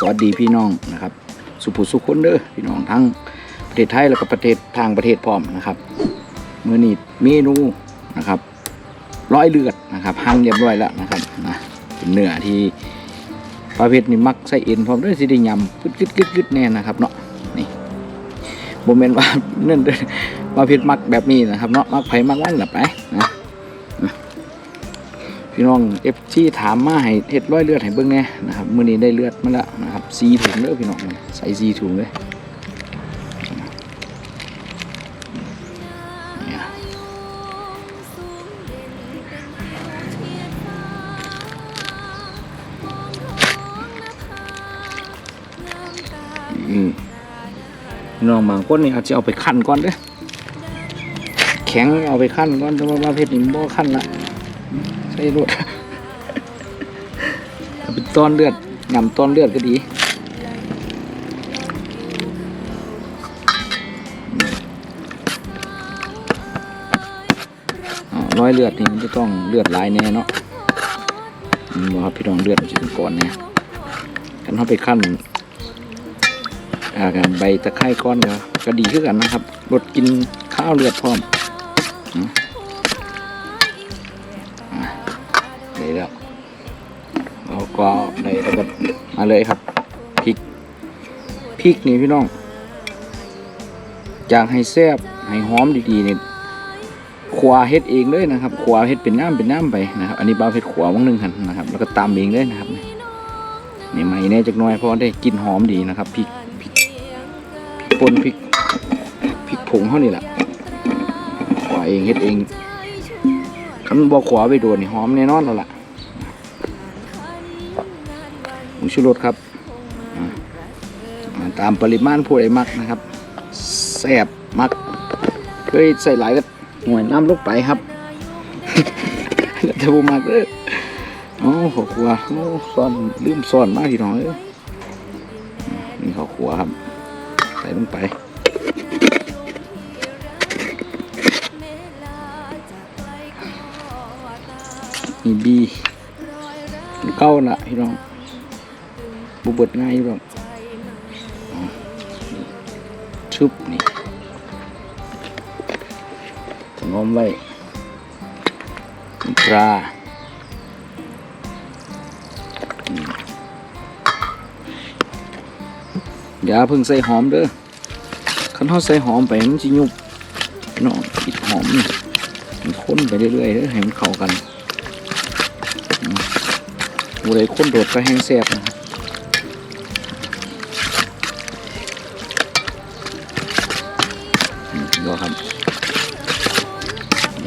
สวัสดีพี่น้องนะครับ สุภุสุคนเด้อพี่น้องทั้งประเทศไทยแล้วก็ประเทศทางประเทศพร้อมนะครับเมื้อนี้เมนูนะครับร้อยเลือดนะครับหั่นเรียบร้อยแล้วนะครับนะเป็นเนื้อที่ประเภทนี้มักใส่เอ็นพร้อมด้วยสิได้ยำกึดกึดกึดกึดแน่นะครับเนาะนี่บ่แม่นว่าเนั่นเด้อประเภทมักแบบนี้นะครับเนาะมักไผมักมันล่ะไปนะ พี่น้องเอฟซีถามมาให้เฮ็ดร้อยเลือดให้เบิ่งแหน่นะครับมื้อนี้ได้เลือดมาแล้วนะครับสีถุงเด้อพี่น้องใส่สีถุงเลยเนี่ยอืมพี่น้องบางคนนี่อาจจะเอาไปคั่นก่อนเด้อแข็งเอาไปคั่นก่อนแต่ว่าประเภทนี้บ่คั่นละ ใส่รวดเอาเป็นต้อนเลือดนำต้อนเลือดก็ดีอ่าร้อยเลือดนี่มันจะต้องเลือดลายแน่เนาะอืมบ่ครับพี่น้องเลือดมันจะเป็นก้อนเนี่ยกันเข้าไปขั้นอ่ากันใบตะไคร้ก้อนก็ก็ดีขึ้นกันนะครับลดกินข้าวเลือดพร้อม แล้วเราก็ได้แล้วก็มาเลยครับพริกพริกนี่พี่น้องอยากให้แซ่บให้หอมดีๆนี่ขวาเฮ็ดเองเลยนะครับขวาเฮ็ดเป็นน้ำเป็นน้ำไปนะครับ อันนี้บ้าเฮ็ดขวาวังหนึ่งหันนะครับ แล้วก็ตามเองเลยนะครับนี่ใหม่แน่จักน่อยเพราะได้กลินหอมดีนะครับพริกพริกป่นพริกพริกผงเท่านี้แหละขวาเองเฮ็ดเองคันบอกขวาไปโดนนี่หอมแน่นอนแล้วล่ะ หมูชูรสครับอ่าอ่าตามปริมาณผู้ใดมักนะครับแซ่บมักเคยใส่หลายก็หน่วยน้ำลงไปครับแล้วแต่บ่มักเด้อโอ้ขอครัวโอ้ซ่อนลืมซ่อนมากทีน้องเอ้ยอ่านี่ขอครัวครับ ใส่ลงไปมีบีเก้าน่ะพี่น้อง บุเบิดง่ายอยู่หรอกอ๋อชุบนี่ถนอมไว้ปลาอย่าเพิ่งใส่หอมเด้อคันเขาใส่หอมไปมันจะยุบน้องปิดหอมมันข้นไปเรื่อยๆเด้อให้มันเข้ากันผู้ใดคนโดดก็แห้งแซ่บนะครับ อืมดูครับ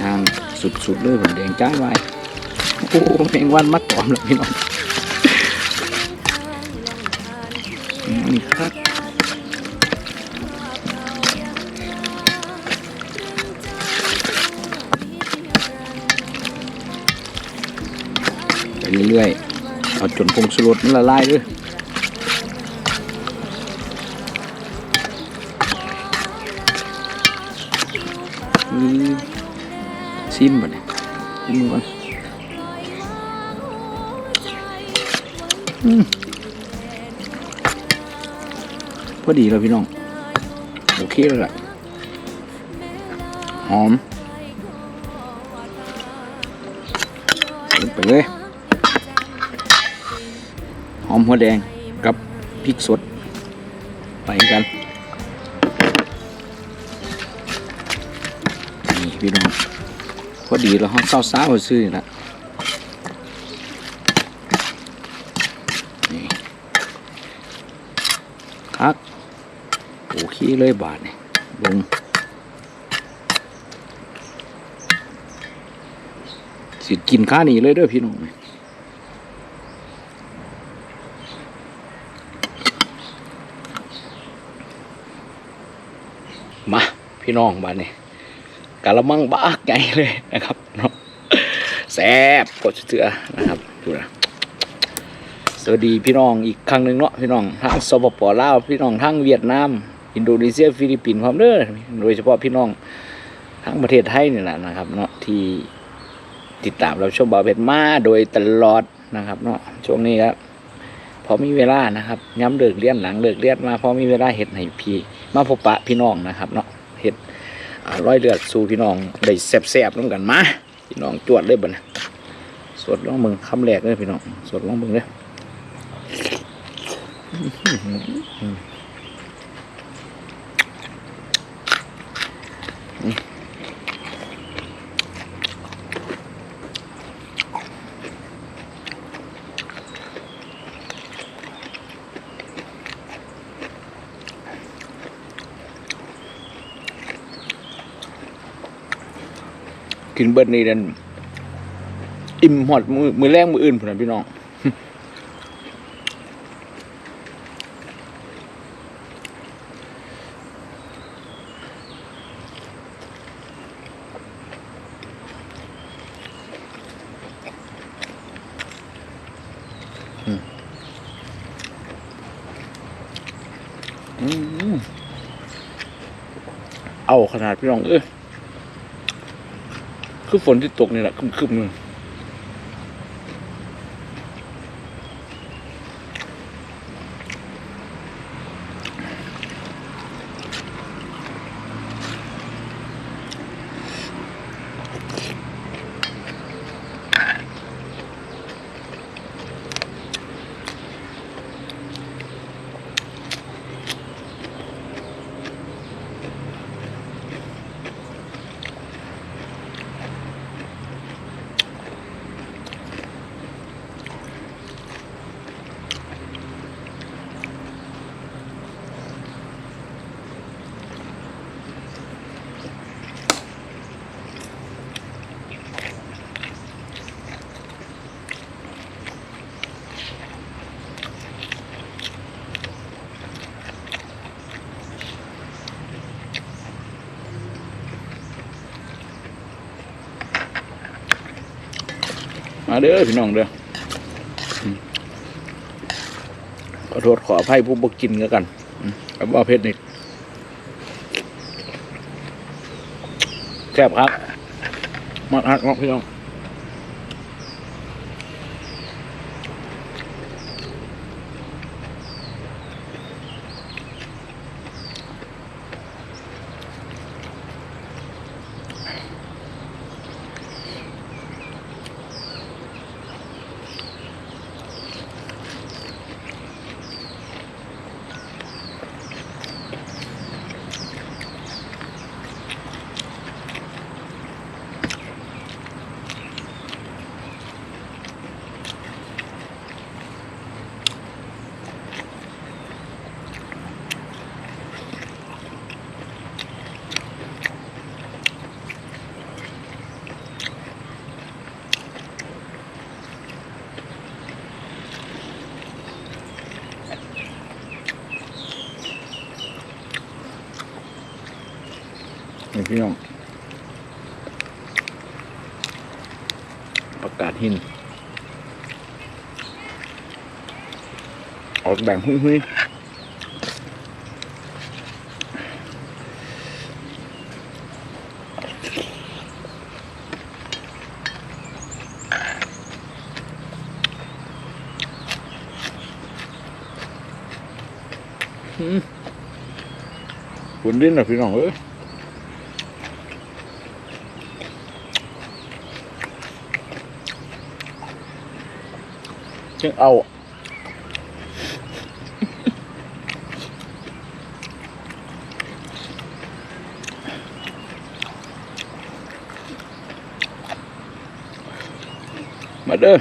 ย่างสุดๆเลยผมแดงจ้าไว้โอ้แมงวันมัดตอมแล้วพี่น้องนี่ครับไปเรื่อยๆเอาจนผงสุรสมันละลายเลย มชิมบ่เนี่ยชิมก่อนพอดีแล้วพี่น้อง โอเคแล้วล่ะ หอมลงไปเลย หอมหัวแดงกับพริกสด ไปกัน พี่น้องพอดีแล้วห้องเศร้าๆซื้อนี่ละนี่คักโอเคเลยบาทนี่ลงสิกินข้านี่เลยเด้อพี่น้องมา พี่น้องบ้านนี้ กะละมังบ้าใหญ่เลยนะครับเนาะแซ่บกดเสือนะครับดูนะสวัสดีพี่น้องอีกครั้งหนึ่งเนาะพี่น้องทั้งสปปลาวพี่น้องทั้งเวียดนามอินโดนีเซียฟิลิปปินส์พร้อมเด้อโดยเฉพาะพี่น้องทั้งประเทศไทยนี่แหละนะครับเนาะที่ติดตามเราชมบาวเพชรมาโดยตลอดนะครับเนาะช่วงนี้ครับพอมีเวลานะครับย้ำเลิกเรียนหลังเลิกเรียนมาพอมีเวลาเห็ดให้พี่ มาพบปะพี่น้องนะครับเนาะ ร้อยเลือดสู่พี่น้องได้แสบๆน้ำกันมาพี่น้องจวดเลยบ่นะสดลองมึงคำแรกเลยพี่น้องสดลองมึงเลย กินเบิดนี่เดนอิ่มหอดมือมือแรงมืออื่นพุ่นนะพี่น้องอืมเอาขนาดพี่น้องเอ้ย คือฝนที่ตกนี่แหละคึมๆ เด้อพี่น้องเด้อขอโทษขออภัยผู้บกินแล้วกันอืมแบว่าเพชรนี่แซ่บครับมาฮักเนาะพี่น้อง พี่น้องประกาศหิน ออกแบ่งหุ้ยหุ้ยอืมคุณดิ้นนะพี่น้องเอ้ย จึงเอามาเด้อ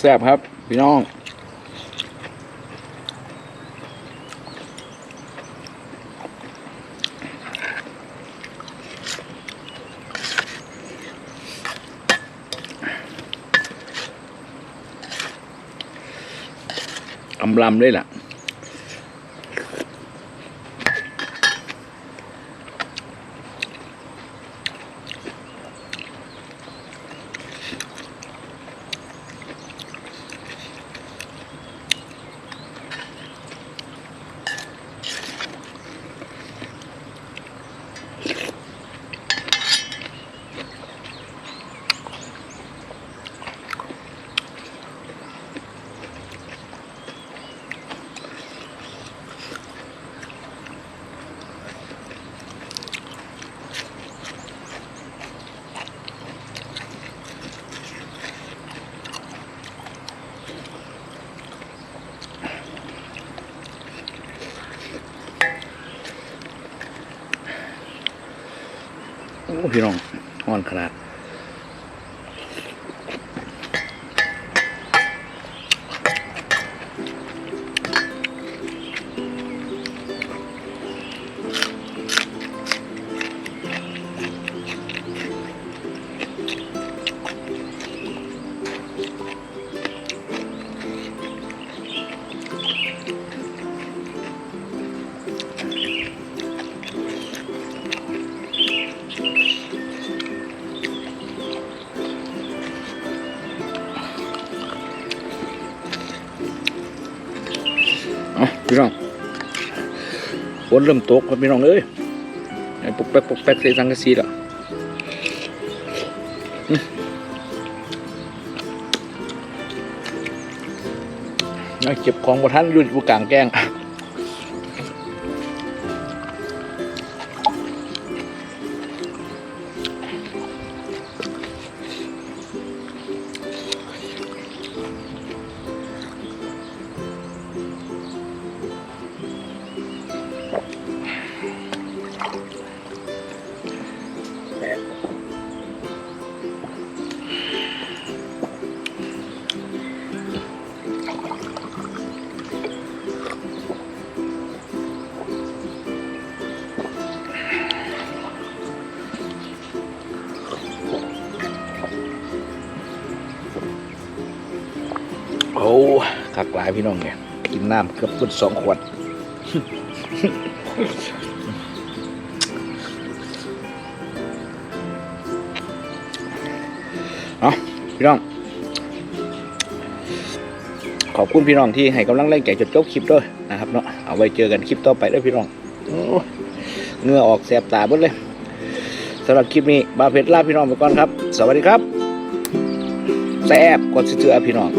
แซ่บครับ พี่น้องำลำเลยล่ะ พี่น้องอ่อนขนาด นเริ่มตกพี่น้องเอ้ยปุกแป๊กปุกแป๊กใส่สังกะสีแล้วอืมเอาเก็บของบท่านอยู่อยู่กลางแกง โอ้คักหลายพี่น้องเนี่ยกินน้ำเกือบพุ่นสองขวด เนาพี่น้อง ขอบคุณพี่น้องที่ให้กำลังแรงใจจดจบคลิปด้วยนะครับเนาะเอาไว้เจอกันคลิปต่อไปด้วยพี่น้องเงื้อออกแสบตาบดเลยสำหรับคลิปนี้บาเพชรลาพี่น้องไปก่อนครับ สวัสดีครับแซบกดเสือพี่น้อง